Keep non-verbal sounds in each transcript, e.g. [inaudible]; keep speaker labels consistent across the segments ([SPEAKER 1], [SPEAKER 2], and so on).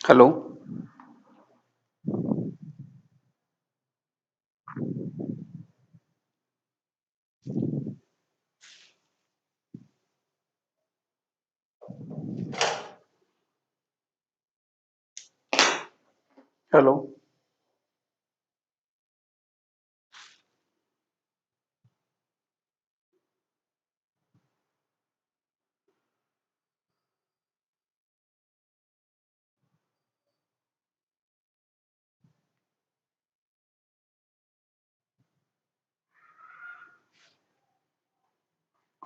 [SPEAKER 1] Hello hello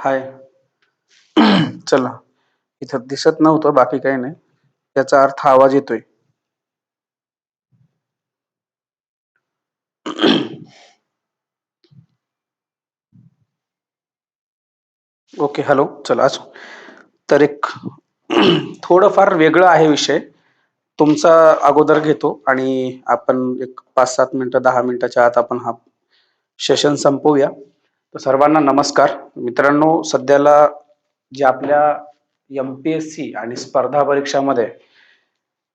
[SPEAKER 1] hi. [clears throat] चला. इथं दिसत नव्हतं बाकी काही नाही. त्याचा अर्थ आवाज येतोय. [clears throat] ओके हॅलो चला असो. तर एक [clears throat] थोडंफार वेगळं आहे विषय. तुमचा अगोदर घेतो आणि आपण एक पाच सात मिनिटं दहा मिनिटाच्या आत आपण हा सेशन संपवूया. तर सर्वांना नमस्कार. मित्रांनो सध्याला जे आपल्या एम पी एस सी आणि स्पर्धा परीक्षामध्ये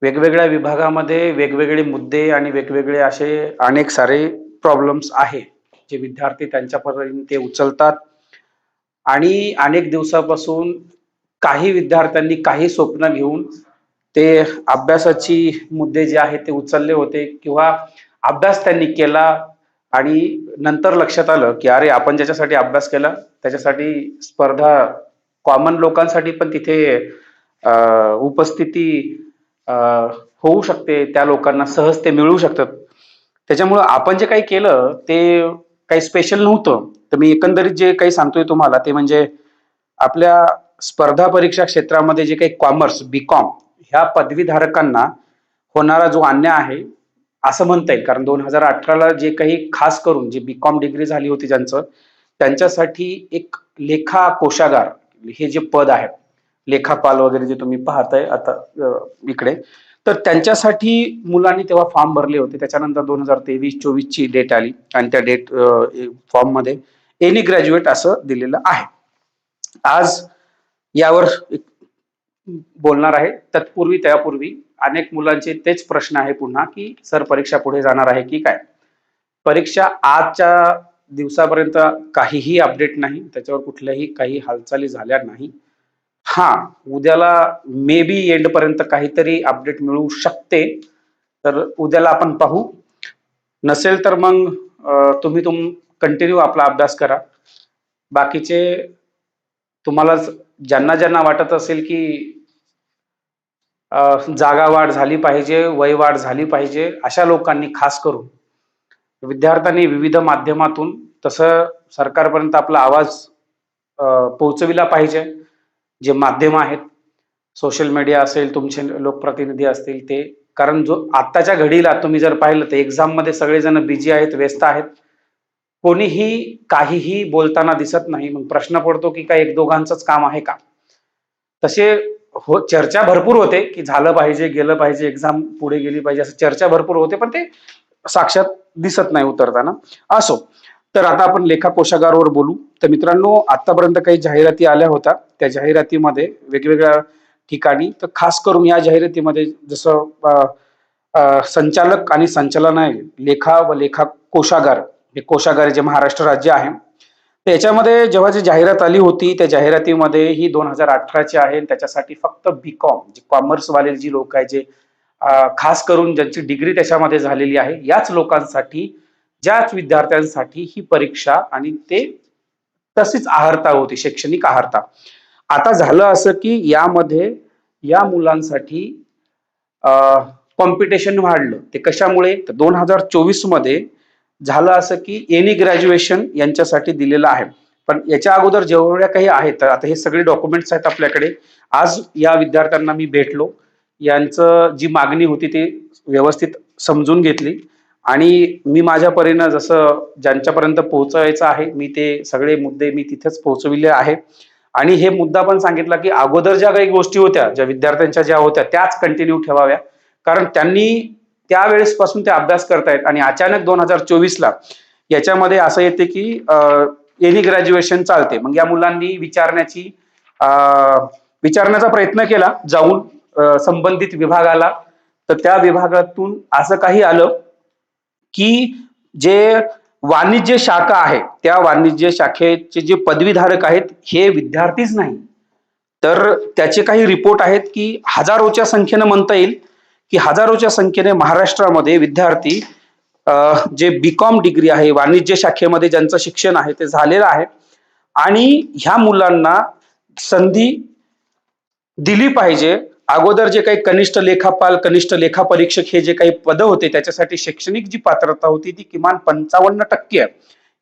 [SPEAKER 1] वेगवेगळ्या विभागामध्ये वेगवेगळे मुद्दे आणि वेगवेगळे असे अनेक सारे प्रॉब्लेम्स आहे जे विद्यार्थी त्यांच्यापर्यंत ते उचलतात. आणि अनेक दिवसापासून काही विद्यार्थ्यांनी काही स्वप्न घेऊन ते अभ्यासाची मुद्दे जे आहेत ते उचलले होते किंवा अभ्यास त्यांनी केला आणि नंतर लक्षात आलं की अरे आपण ज्याच्यासाठी अभ्यास केला त्याच्यासाठी स्पर्धा कॉमन लोकांसाठी पण तिथे उपस्थिती होऊ शकते त्या लोकांना सहज ते मिळू शकतात. त्याच्यामुळं आपण जे काही केलं ते काही स्पेशल नव्हतं. तर मी एकंदरीत जे काही सांगतोय तुम्हाला ते म्हणजे आपल्या स्पर्धा परीक्षा क्षेत्रामध्ये जे काही कॉमर्स बी कॉम ह्या पदवीधारकांना होणारा जो अन्याय आहे असं म्हणता येईल. कारण दोन हजार अठराला जे काही खास करून जे बीकॉम डिग्री झाली होती ज्यांचं त्यांच्यासाठी एक लेखा कोशागार हे जे पद आहे लेखापाल वगैरे जे तुम्ही पाहताय आता इकडे तर त्यांच्यासाठी मुलांनी तेव्हा फॉर्म भरले होते. त्याच्यानंतर दोन हजार तेवीस चोवीस ची डेट आली आणि त्या डेट फॉर्ममध्ये एनी ग्रॅज्युएट असं दिलेलं आहे. आज यावर बोलणार आहे. तत्पूर्वी त्यापूर्वी अनेक मुलांचे तेच प्रश्न आहे पुन्हा की सर परीक्षा पुढे जाणार आहे की काय? परीक्षा आजच्या दिवसापर्यंत काहीही अपडेट नाही त्याच्यावर कुठल्याही काही हालचाली झाल्या नाही. हा उद्याला मे बी एंड पर्यंत काहीतरी अपडेट मिळू शकते. तर उद्याला आपण पाहू. नसेल तर मग तुम्ही तुम कंटिन्यू आपला अभ्यास करा. बाकीचे तुम्हाला ज्यांना ज्यांना वाटत असेल की जागा वाढ झाली पाहिजे वय वाढ झाली पाहिजे अशा लोकांनी खास करून विद्यार्थ्यांनी विविध माध्यमातून तसं सरकारपर्यंत आपला आवाज पोहोचविला पाहिजे. जे माध्यम आहेत सोशल मीडिया असेल तुमचे लोकप्रतिनिधी असतील ते. कारण जो आत्ताच्या घडीला तुम्ही जर पाहिलं तर एक्झाममध्ये सगळेजण बिझी आहेत व्यस्त आहेत. कोणीही काहीही बोलताना दिसत नाही. मग प्रश्न पडतो की काय एक दोघांचंच काम आहे का? तसे हो चर्चा भरपूर होते की झालं पाहिजे गेलं पाहिजे एक्झाम पुढे गेली पाहिजे असं चर्चा भरपूर होते पण ते साक्षात दिसत नाही उतरताना. असो तर आता आपण लेखा कोशागारवर बोलू. तर मित्रांनो आतापर्यंत काही जाहिराती आल्या होत्या. त्या जाहिरातीमध्ये वेगवेगळ्या ठिकाणी तर खास करून या जाहिरातीमध्ये जसं संचालक आणि संचालनालय लेखा व लेखा कोशागार हे कोशागार जे महाराष्ट्र राज्य आहे त्याच्यामध्ये जेव्हा जी जाहिरात आली होती त्या जाहिरातीमध्ये ही दोन हजार अठराची आहे आणि त्याच्यासाठी फक्त बीकॉम जे कॉमर्स वाले जी लोक आहेत जे खास करून ज्यांची डिग्री त्याच्यामध्ये झालेली आहे याच लोकांसाठी ज्याच विद्यार्थ्यांसाठी ही परीक्षा आणि ते तशीच आहारता होती शैक्षणिक आहारता. आता झालं असं की यामध्ये या मुलांसाठी कॉम्पिटिशन वाढलं. ते कशामुळे? तर दोन हजार चोवीसमध्ये झालं असं की एनी ग्रॅज्युएशन यांच्यासाठी दिलेलं आहे. पण याच्या अगोदर जेवढ्या काही आहेत तर आता हे सगळे डॉक्युमेंट्स आहेत आपल्याकडे आज या विद्यार्थ्यांना मी भेटलो. यांचं जी मागणी होती ती व्यवस्थित समजून घेतली. आणि मी माझ्या परीनं जसं ज्यांच्यापर्यंत पोहोचायचं आहे मी ते सगळे मुद्दे मी तिथेच पोहोचविले आहे. आणि हे मुद्दा पण सांगितला की अगोदर ज्या काही गोष्टी होत्या ज्या विद्यार्थ्यांच्या ज्या होत्या त्याच कंटिन्यू ठेवाव्या. कारण त्यांनी त्यावेळेसपासून ते अभ्यास करतायत आणि अचानक दोन हजार चोवीसला याच्यामध्ये असं येते की एनी ग्रॅज्युएशन चालते. मग या मुलांनी विचारण्याची विचारण्याचा प्रयत्न केला जाऊन संबंधित विभागाला. तर त्या विभागातून असं काही आलं की जे वाणिज्य शाखा आहे त्या वाणिज्य शाखेचे जे पदवीधारक आहेत हे विद्यार्थीच नाही. तर त्याचे काही रिपोर्ट आहेत की हजारोच्या संख्येनं म्हणता येईल. की हजारोच्या संख्येने महाराष्ट्रामध्ये विद्यार्थी जे बी कॉम डिग्री आहे वाणिज्य शाखेमध्ये ज्यांचं शिक्षण आहे ते झालेलं आहे. आणि ह्या मुलांना संधी दिली पाहिजे. अगोदर जे काही कनिष्ठ लेखापाल कनिष्ठ लेखापरीक्षक हे जे काही पद होते त्याच्यासाठी शैक्षणिक जी पात्रता होती ती किमान पंचावन्न टक्के आहे.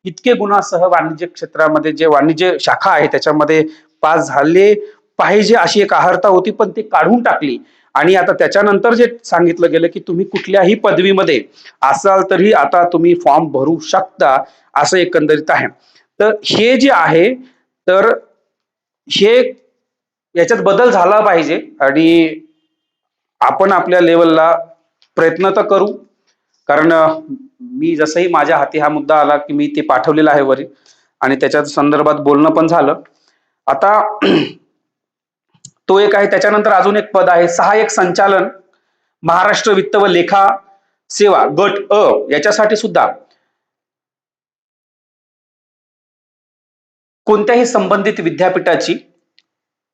[SPEAKER 1] इतके गुणासह वाणिज्य क्षेत्रामध्ये जे वाणिज्य शाखा आहे त्याच्यामध्ये पास झाले पाहिजे अशी एक आहारता होती पण ती काढून टाकली. आणि आता त्याच्यानंतर जे सांगितलं गेलं की तुम्ही कुठल्याही पदवीमध्ये असाल तरी आता तुम्ही फॉर्म भरू शकता असं एकंदरीत आहे. तर हे जे आहे तर हे याच्यात बदल झाला पाहिजे आणि आपण आपल्या लेवलला प्रयत्न तर करू. कारण मी जसंही माझ्या हाती हा मुद्दा आला की मी ते पाठवलेला आहे वरी. आणि त्याच्या संदर्भात बोलणं पण झालं. आता तो एक आहे त्याच्यानंतर अजून एक पद आहे सहाय्यक संचालन महाराष्ट्र वित्त व लेखा सेवा गट अ याच्यासाठी सुद्धा. कोणत्याही संबंधित विद्यापीठाची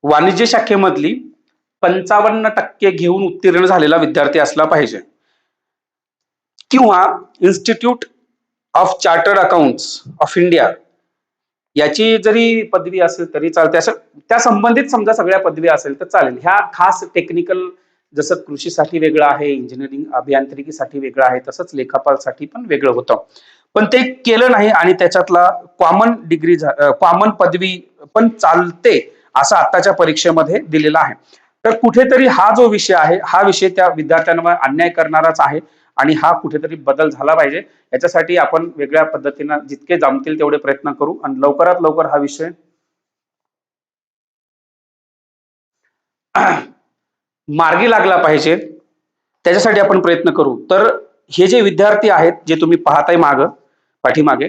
[SPEAKER 1] वाणिज्य शाखेमधली पंचावन्न टक्के घेऊन उत्तीर्ण झालेला विद्यार्थी असला पाहिजे. किंवा institute of chartered accountants of India याची जरी पदवी असेल तरी चालते. असं त्या संबंधित समजा सगळ्या पदवी असेल तर चालेल. ह्या खास टेक्निकल जसं कृषीसाठी वेगळं आहे इंजिनिअरिंग अभियांत्रिकीसाठी वेगळं आहे तसंच लेखापालसाठी पण वेगळं होतं. पण ते केलं नाही आणि त्याच्यातला कॉमन डिग्री कॉमन पदवी पण चालते असं आताच्या परीक्षेमध्ये दिलेला आहे. तर कुठेतरी हा जो विषय आहे हा विषय त्या विद्यार्थ्यांवर अन्याय करणाराच आहे. आणि हा कुठेतरी बदल झाला पाहिजे. याच्यासाठी आपण वेगळ्या पद्धतीनं जितके जमतील तेवढे प्रयत्न करू आणि लवकरात लवकर हा विषय [clears throat] मार्गी लागला पाहिजे. त्याच्यासाठी आपण प्रयत्न करू. तर हे जे विद्यार्थी आहेत जे तुम्ही पाहताय माग पाठीमागे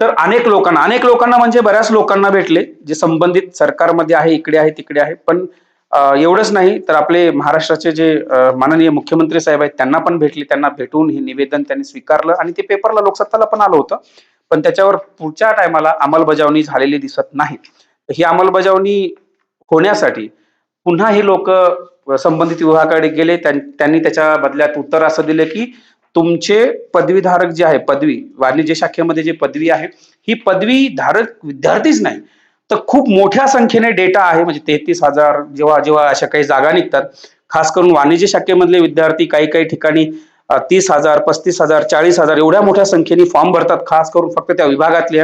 [SPEAKER 1] तर अनेक लोकांना अनेक लोकांना म्हणजे बऱ्याच लोकांना भेटले जे संबंधित सरकारमध्ये आहे इकडे आहे तिकडे आहे पण एवढंच नाही तर आपले महाराष्ट्राचे जे माननीय मुख्यमंत्री साहेब आहेत त्यांना पण भेटले त्यांना भेटून हे निवेदन त्यांनी स्वीकारलं आणि ते पेपरला लोकसत्ताला पण आलं होतं. पण त्याच्यावर पुढच्या टायमाला अंमलबजावणी झालेली दिसत नाही. ही अंमलबजावणी होण्यासाठी पुन्हा हे लोक संबंधित विभागाकडे गेले त्यांनी त्याच्या बदल्यात उत्तर असं दिलं की तुमचे पदवीधारक जे आहे पदवी वाणिज्य शाखेमध्ये जे पदवी आहे ही पदवी धारक विद्यार्थीच नाही. तर खूप मोठ्या संख्येने डेटा आहे. म्हणजे तेहतीस हजार जेव्हा जेव्हा अशा काही जागा निघतात खास करून वाणिज्य शाखेमधले विद्यार्थी काही काही ठिकाणी तीस हजार पस्तीस हजार चाळीस हजार एवढ्या मोठ्या संख्येने फॉर्म भरतात खास करून फक्त त्या विभागातले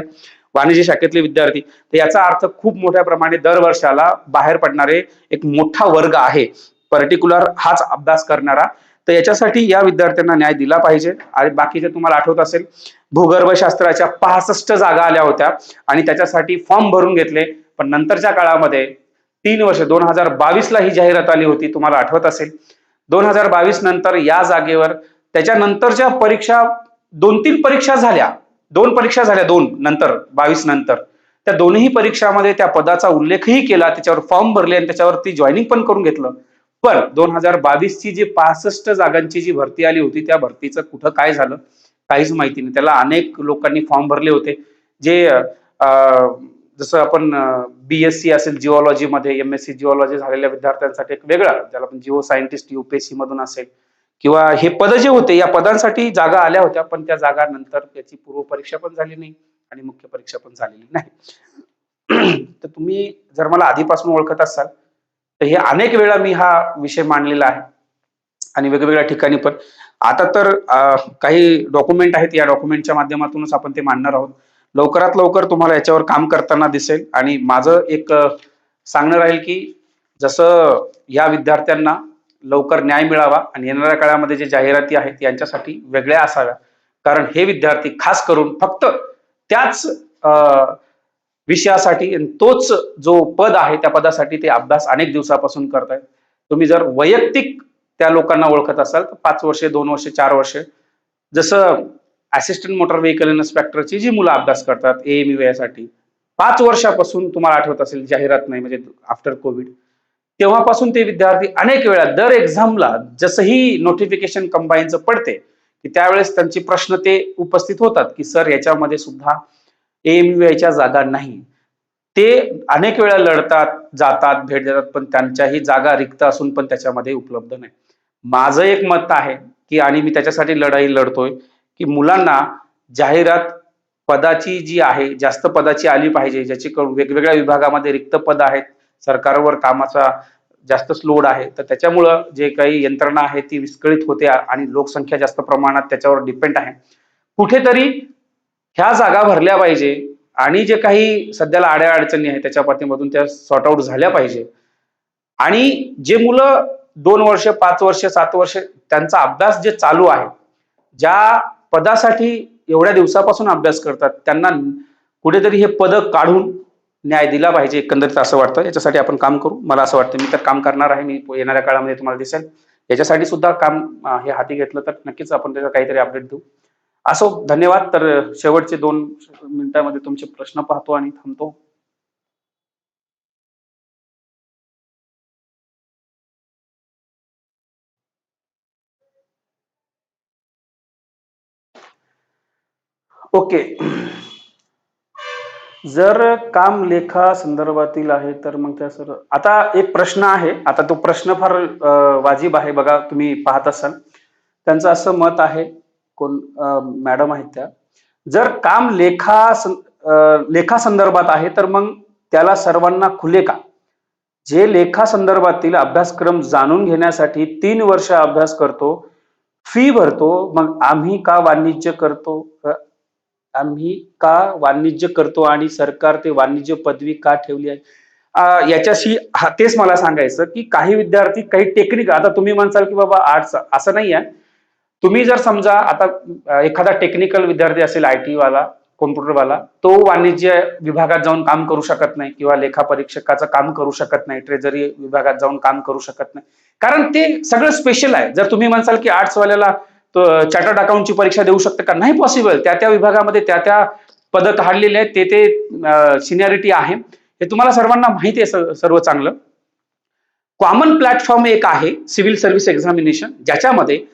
[SPEAKER 1] वाणिज्य शाखेतले विद्यार्थी. तर याचा अर्थ खूप मोठ्या प्रमाणे दरवर्षाला बाहेर पडणारे एक मोठा वर्ग आहे. पर्टिक्युलर हाच अभ्यास करणारा तर याच्यासाठी या विद्यार्थ्यांना न्याय दिला पाहिजे. आणि बाकीचे तुम्हाला आठवत असेल भूगर्भशास्त्राच्या पासष्ट जागा आल्या होत्या आणि त्याच्यासाठी फॉर्म भरून घेतले. पण नंतरच्या काळामध्ये तीन वर्ष दोन हजार बावीस ला ही जाहिरात आली होती तुम्हाला आठवत असेल. दोन हजार बावीस नंतर या जागेवर त्याच्यानंतरच्या परीक्षा दोन तीन परीक्षा झाल्या. दोन परीक्षा झाल्या दोन नंतर बावीस नंतर. त्या दोन्ही परीक्षामध्ये त्या पदाचा उल्लेखही केला त्याच्यावर फॉर्म भरले आणि त्याच्यावरती जॉईनिंग पण करून घेतलं. पण दोन हजार बावीस ची जी पासष्ट जागांची जी भरती आली होती त्या भरतीचं कुठं काय झालं? काहीच माहिती नाही. त्याला अनेक लोकांनी फॉर्म भरले होते. जे जसं आपण बी एस सी असेल जिओलॉजी मध्ये एम एस सी जिओलॉजी झालेल्या विद्यार्थ्यांसाठी एक वेगळा ज्याला आपण जिओ सायंटिस्ट युपीएससी मधून असेल किंवा हे पद जे होते या पदांसाठी जागा आल्या होत्या पण त्या जागा नंतर त्याची पूर्व परीक्षा पण झाली नाही आणि मुख्य परीक्षा पण झालेली नाही. [clears throat] तर तुम्ही जर मला आधीपासून ओळखत असाल तर हे अनेक वेळा मी हा विषय मांडलेला आहे. आणि वेगवेगळ्या ठिकाणी पण. आता तर काही डॉक्युमेंट आहेत या डॉक्युमेंटच्या माध्यमातूनच आपण ते मांडणार आहोत. लवकरात लवकर तुम्हाला याच्यावर काम करताना दिसेल. आणि माझं एक सांगणं राहील की जसं या विद्यार्थ्यांना लवकर न्याय मिळावा आणि येणाऱ्या काळामध्ये जे जाहिराती आहेत यांच्यासाठी वेगळ्या असाव्या. कारण हे विद्यार्थी खास करून फक्त त्याच अं, विषयासाठी आणि तोच जो पद आहे त्या पदासाठी ते अभ्यास अनेक दिवसापासून करतायत. तुम्ही जर वैयक्तिक त्या लोकांना ओळखत असाल तर पाच वर्षे दोन वर्षे चार वर्षे जसं असिस्टंट मोटर व्हेकल इन्स्पेक्टरची जी मुलं अभ्यास करतात एएमयू यासाठी पाच वर्षापासून तुम्हाला आठवत असेल जाहिरात नाही म्हणजे आफ्टर कोविड तेव्हापासून ते विद्यार्थी अनेक वेळा दर एक्झामला जसंही नोटिफिकेशन कंबाईनचं पडते की त्यावेळेस त्यांचे प्रश्न ते उपस्थित होतात की सर याच्यामध्ये सुद्धा एएमयूआयच्या जागा नाही. ते अनेक वेळा लढतात जातात भेट देतात पण त्यांच्याही जागा रिक्त असून पण त्याच्यामध्ये उपलब्ध नाही. माझं एक मत आहे की आणि मी त्याच्यासाठी लढाई लढतोय की मुलांना जाहिरात पदाची जी आहे जास्त पदाची आली पाहिजे ज्याची वेगवेगळ्या विभागामध्ये रिक्त पद आहेत सरकारवर कामाचा जास्तच लोड आहे तर त्याच्यामुळं जे काही यंत्रणा आहे ती विस्कळीत होते आणि लोकसंख्या जास्त प्रमाणात त्याच्यावर डिपेंड आहे. कुठेतरी ह्या जागा भरल्या पाहिजे आणि जे काही सध्याला आड्या अडचणी आहेत त्याच्या पाठीमधून त्या सॉर्ट आउट झाल्या पाहिजे. आणि जे मुलं दोन वर्ष पाच वर्ष सात वर्ष त्यांचा अभ्यास जे चालू आहे ज्या पदासाठी एवढ्या दिवसापासून अभ्यास करतात त्यांना कुठेतरी हे पद काढून न्याय दिला पाहिजे एकंदरीत असं वाटतं. याच्यासाठी आपण काम करू. मला असं वाटतं मी तर काम करणार आहे. मी येणाऱ्या काळामध्ये तुम्हाला दिसेल. याच्यासाठी सुद्धा काम हे हाती घेतलं तर नक्कीच आपण त्याचा काहीतरी अपडेट देऊ. असो धन्यवाद. तर शेवटचे दोन मिनिटांमध्ये तुमचे प्रश्न पाहतो आणि थांबतो. ओके. जर काम लेखा संदर्भातील आहे तर मग त्या सर आता एक प्रश्न आहे. आता तो प्रश्न फार वाजीब वाजिब आहे. बघा तुम्ही पाहत असाल. त्यांचं असं मत आहे कोण मॅडम आहेत त्या. जर काम लेखा लेखा संदर्भात आहे तर मग त्याला सर्वांना खुले का? जे लेखा संदर्भातील अभ्यासक्रम जाणून घेण्यासाठी तीन वर्ष अभ्यास करतो फी भरतो मग आम्ही का वाणिज्य करतो? आम्ही का वाणिज्य करतो आणि सरकार ते वाणिज्य पदवी का ठेवली आहे? याच्याशी तेच मला सांगायचं की काही विद्यार्थी काही टेक्निक आता तुम्ही म्हणसाल की बाबा आर्ट्स असं नाही आहे. तुम्ही जर समजा आता एखादा टेक्निकल विद्यार्थी असेल आय टी वाला कॉम्प्युटरवाला तो वाणिज्य विभागात जाऊन काम करू शकत नाही किंवा लेखा परीक्षकाचं काम करू शकत नाही ट्रेजरी विभागात जाऊन काम करू शकत नाही. कारण ते सगळं स्पेशल आहे. जर तुम्ही म्हणसाल की आर्ट्सवाल्याला चार्टर्ड अकाउंटची परीक्षा देऊ शकते का? नाही पॉसिबल त्या त्या विभागामध्ये त्या त्या पद काढलेले आहेत. ते ते सिनियरिटी आहे. हे तुम्हाला सर्वांना माहिती आहे सर्व चांगलं. कॉमन प्लॅटफॉर्म एक आहे सिव्हिल सर्व्हिस एक्झामिनेशन ज्याच्यामध्ये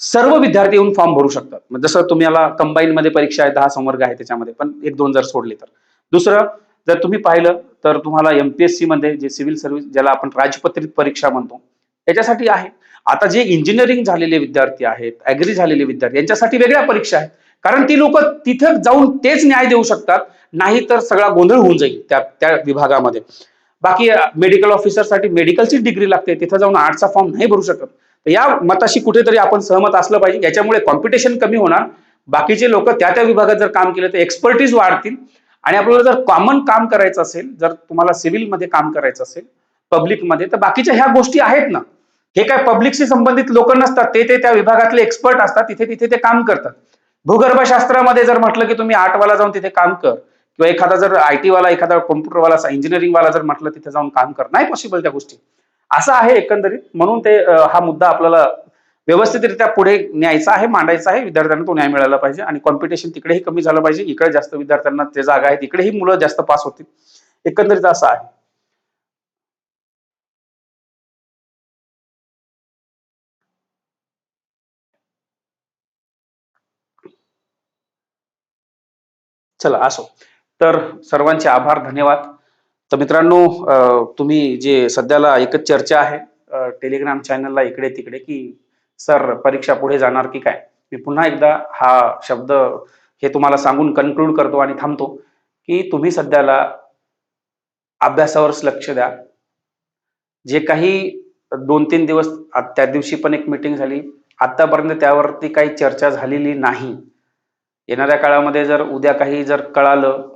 [SPEAKER 1] सर्व विद्यार्थी येऊन फॉर्म भरू शकतात. जसं तुम्हाला कंबाईन मध्ये परीक्षा आहे दहा संवर्ग आहे त्याच्यामध्ये पण एक दोन जर सोडले तर. दुसरं जर तुम्ही पाहिलं तर तुम्हाला एमपीएससी मध्ये जे सिव्हिल सर्व्हिस ज्याला आपण राजपत्रित परीक्षा म्हणतो त्याच्यासाठी आहे. आता जे इंजिनिअरिंग झालेले विद्यार्थी आहेत ऍग्री झालेले विद्यार्थी यांच्यासाठी वेगळ्या परीक्षा आहेत. कारण ती लोक तिथं जाऊन तेच न्याय देऊ शकतात नाही तर सगळा गोंधळ होऊन जाईल त्या त्या विभागामध्ये. बाकी मेडिकल ऑफिसरसाठी मेडिकलची डिग्री लागते तिथं जाऊन आर्टचा फॉर्म नाही भरू शकत. या मताशी कुठेतरी आपण सहमत असलं पाहिजे. याच्यामुळे कॉम्पिटिशन कमी होणार. बाकीचे लोक त्या त्या विभागात जर काम केलं तर एक्सपर्टीज वाढतील. आणि आपल्याला जर कॉमन काम करायचं असेल जर तुम्हाला सिव्हिलमध्ये काम करायचं असेल पब्लिकमध्ये तर बाकीच्या ह्या गोष्टी आहेत ना. हे काय पब्लिकशी संबंधित लोक नसतात. ते ते त्या विभागातले एक्सपर्ट असतात. तिथे तिथे ते काम करतात. भूगर्भशास्त्रामध्ये जर म्हटलं की तुम्ही आर्टवाला जाऊन तिथे काम कर किंवा एखादा जर आय टीवाला एखादा कॉम्प्युटरवाला इंजिनिअरिंग वाला जर म्हटलं तिथे जाऊन काम कर. नाही पॉसिबल त्या गोष्टी. असं आहे एकंदरीत. म्हणून ते हा मुद्दा आपल्याला व्यवस्थितरित्या पुढे न्यायचा आहे मांडायचा आहे. विद्यार्थ्यांना तो न्याय मिळाला पाहिजे. आणि कॉम्पिटिशन तिकडेही कमी झालं पाहिजे. इकडे जास्त विद्यार्थ्यांना ते जागा आहे तिकडेही मुलं जास्त पास होतील. एकंदरीत असं आहे. चला असो. तर सर्वांचे आभार धन्यवाद. तर मित्रांनो तुम्ही जे सध्याला एकच चर्चा आहे टेलिग्राम चॅनलला इकडे तिकडे की सर परीक्षा पुढे जाणार की काय? मी पुन्हा एकदा हा शब्द हे तुम्हाला सांगून कन्क्लूड करतो आणि थांबतो की तुम्ही सध्याला अभ्यासावरच लक्ष द्या. जे काही दोन तीन दिवस त्या दिवशी पण एक मीटिंग झाली. आतापर्यंत त्यावरती काही चर्चा झालेली नाही. येणाऱ्या काळामध्ये जर उद्या काही जर कळालं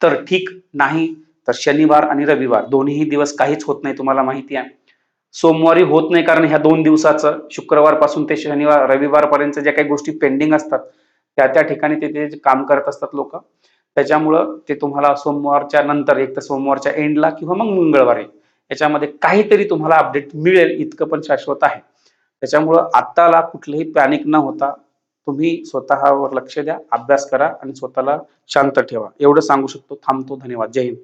[SPEAKER 1] तर ठीक नाही. तर शनिवार आणि रविवार दोन्ही दिवस काहीच होत नाही तुम्हाला माहिती आहे. सोमवारी होत नाही कारण ह्या दोन दिवसाचं शुक्रवारपासून ते शनिवार रविवारपर्यंत ज्या काही गोष्टी पेंडिंग असतात त्या त्या ठिकाणी ते ते काम करत असतात लोक. त्याच्यामुळं ते तुम्हाला सोमवारच्या नंतर एक तर सोमवारच्या एंडला किंवा मग मंगळवारी याच्यामध्ये काहीतरी तुम्हाला अपडेट मिळेल इतकं पण शाश्वत आहे. त्याच्यामुळं आत्ताला कुठलेही पॅनिक न होता तुम्ही स्वतःवर लक्ष द्या अभ्यास करा आणि स्वतःला शांत ठेवा. एवढं सांगू शकतो. थांबतो. धन्यवाद. जय हिंद.